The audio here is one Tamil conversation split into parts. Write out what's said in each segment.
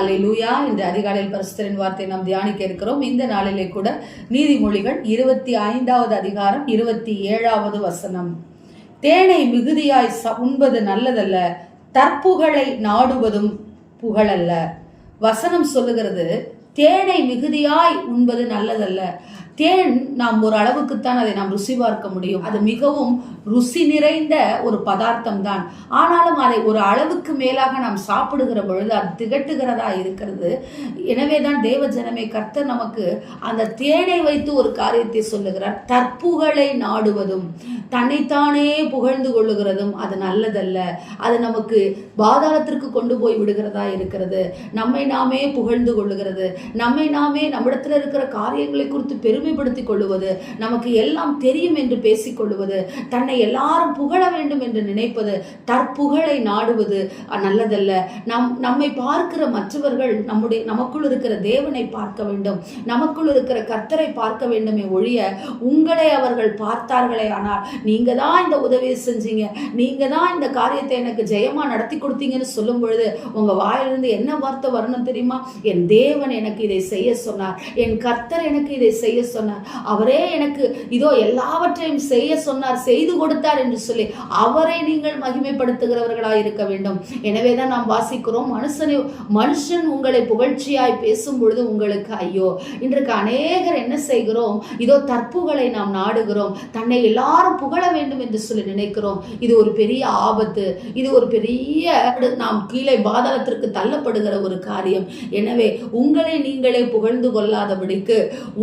ஹலே லூயா இன்று அதிகாலையில் பரிசுத்தரின் வார்த்தை நாம் தியானிக்க இருக்கிறோம். இந்த நாளிலே கூட நீதிமொழிகள் இருபத்தி ஐந்தாவது அதிகாரம் இருபத்தி ஏழாவது வசனம். தேனை மிகுதியாய் ச- உண்பது நல்லதல்ல தற்புகழை நாடுவதும் புகழல்ல. வசனம் சொல்லுகிறது தேனை மிகுதியாய் உண்பது நல்லதல்ல. தேன் நாம் ஒரு அளவுக்குத்தான் அதை நாம் ருசி பார்க்க முடியும். அது மிகவும் ருசி நிறைந்த ஒரு பதார்த்தம் தான் ஆனாலும் அதை ஒரு அளவுக்கு மேலாக நாம் சாப்பிடுகிற பொழுது அது திகட்டுகிறதா இருக்கிறது. எனவே தான் தேவ ஜனமே கர்த்தர் நமக்கு அந்த தேனை வைத்து ஒரு காரியத்தை சொல்லுகிறார். தற்புகழை நாடுவதும் தன்னைத்தானே புகழ்ந்து கொள்ளுகிறதும் அது நல்லதல்ல. அது நமக்கு பாதாளத்திற்கு கொண்டு போய் விடுகிறதா இருக்கிறது. நம்மை நாமே புகழ்ந்து கொள்ளுகிறது. நம்மை நாமே நம்மிடத்தில் இருக்கிற காரியங்களை குறித்து பெருமை பெருமைப்படுத்திக் கொள்ளுவது நமக்கு எல்லாம் தெரியும் என்று பேசிக்கொள்ளுவது தன்னை எல்லாரும் புகழ வேண்டும் என்று நினைப்பது தற்புகழை நாடுவது நல்லதல்ல. நம் நம்மை பார்க்கிற மற்றவர்கள் நம்முடைய நமக்குள் இருக்கிற தேவனை பார்க்க வேண்டும். நமக்குள் இருக்கிற கர்த்தரை பார்க்க வேண்டுமே ஒழிய உங்களை அவர்கள் பார்த்தார்களே ஆனால் நீங்க தான் இந்த உதவியை செஞ்சீங்க. நீங்க தான் இந்த காரியத்தை எனக்கு ஜெயமா நடத்தி கொடுத்தீங்கன்னு சொல்லும் பொழுது உங்க வாயிலிருந்து என்ன வார்த்தை வரணும் தெரியுமா? என் தேவன் எனக்கு இதை செய்ய சொன்னார். என் கர்த்தர் எனக்கு இதை செய்ய சொன்னார். சொன்னார். அவரே எனக்கு இதோ எல்லாவற்றையும் செய்ய சொன்னார் செய்து கொடுத்தார் என்று சொல்லி அவரை நீங்கள் மகிமைப்படுத்துகிறவர்களாக இருக்க வேண்டும். எனவே தான் நாம் வாசிக்கிறோம். மனுஷனை மனுஷன் உங்களை புகழ்ச்சியாய் பேசும் பொழுது உங்களுக்கு ஐயோ. இன்றைக்கு அநேகர் என்ன செய்கிறோம்? இதோ தற்புகளை நாம் நாடுகிறோம். தன்னை எல்லாரும் புகழ வேண்டும் என்று சொல்லி நினைக்கிறோம். இது ஒரு பெரிய ஆபத்து. இது ஒரு பெரிய நாம் கீழே பாதாளத்திற்கு தள்ளப்படுகிற ஒரு காரியம். எனவே உங்களை நீங்களே புகழ்ந்து கொள்ளாதபடிக்கு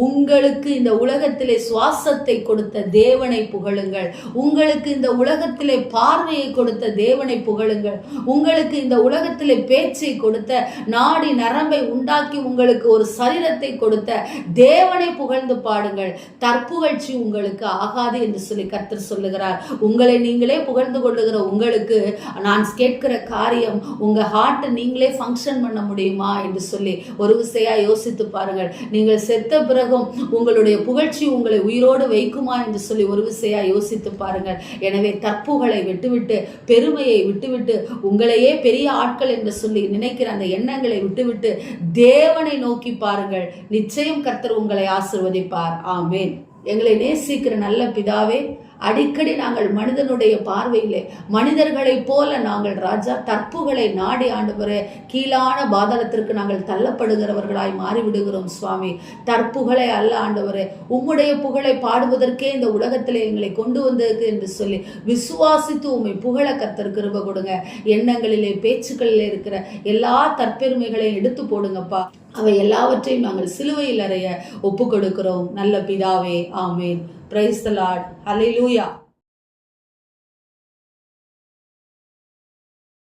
உங்களுக்கு இந்த உலகத்திலே சுவாசத்தை கொடுத்த தேவனை புகழுங்கள். உங்களுக்கு இந்த உலகத்திலே பார்வையை கொடுத்த தேவனை புகழுங்கள். உங்களுக்கு இந்த உலகத்திலே பேச்சை கொடுத்த நாடி நரம்பை உண்டாக்கி உங்களுக்கு ஒரு சரீரத்தை கொடுத்த தேவனை புகழ்ந்து பாடுங்கள். தற்புகழ்ச்சி உங்களுக்கு ஆகாது என்று சொல்லி கர்த்தர் சொல்லுகிறார். உங்களை நீங்களே புகழ்ந்து கொள்ளுகிற உங்களுக்கு நான் கேட்கிற காரியம் உங்க ஹார்ட்டை நீங்களே ஃபங்க்ஷன் பண்ண முடியுமா? என்று சொல்லி ஒரு விசையா யோசித்து பாருங்கள். நீங்கள் செத்த பிறகும் உங்களுடைய புகழ்ச்சி உங்களை உயிரோடு வைக்குமா என்று சொல்லி ஒரு விசையா யோசித்து பாருங்கள். எனவே தற்புகளை விட்டுவிட்டு பெருமையை விட்டுவிட்டு உங்களையே பெரிய ஆட்கள் என்று சொல்லி நினைக்கிற அந்த எண்ணங்களை விட்டுவிட்டு தேவனை நோக்கி பாருங்கள். நிச்சயம் கர்த்தர் உங்களை ஆசிர்வதிப்பார். ஆமேன். எங்களை நேசிக்கிற நல்ல பிதாவே அடிக்கடி நாங்கள் மனிதனுடைய பார்வையிலே மனிதர்களைப் போல நாங்கள் ராஜா தற்புகளை நாடி ஆண்டவரே கீழான பாதாளத்திற்கு நாங்கள் தள்ளப்படுகிறவர்களாய் மாறிவிடுகிறோம் சுவாமி. தற்புகளை அல்ல ஆண்டவரே உம்முடைய புகழை பாடுவதற்கே இந்த உலகத்திலே எங்களை கொண்டு வந்ததுக்கு என்று சொல்லி விசுவாசித்து உண்மை புகழ கர்த்தர் கிருப கொடுங்க. எண்ணங்களிலே பேச்சுக்களிலே இருக்கிற எல்லா தற்பெருமைகளையும் எடுத்து போடுங்கப்பா. அவை எல்லாவற்றையும் நாங்கள் சிலுவையில் அறைய ஒப்பு கொடுக்கிறோம் நல்ல பிதாவே ஆமேன். ప్రైస్ ద లాడ్ హలే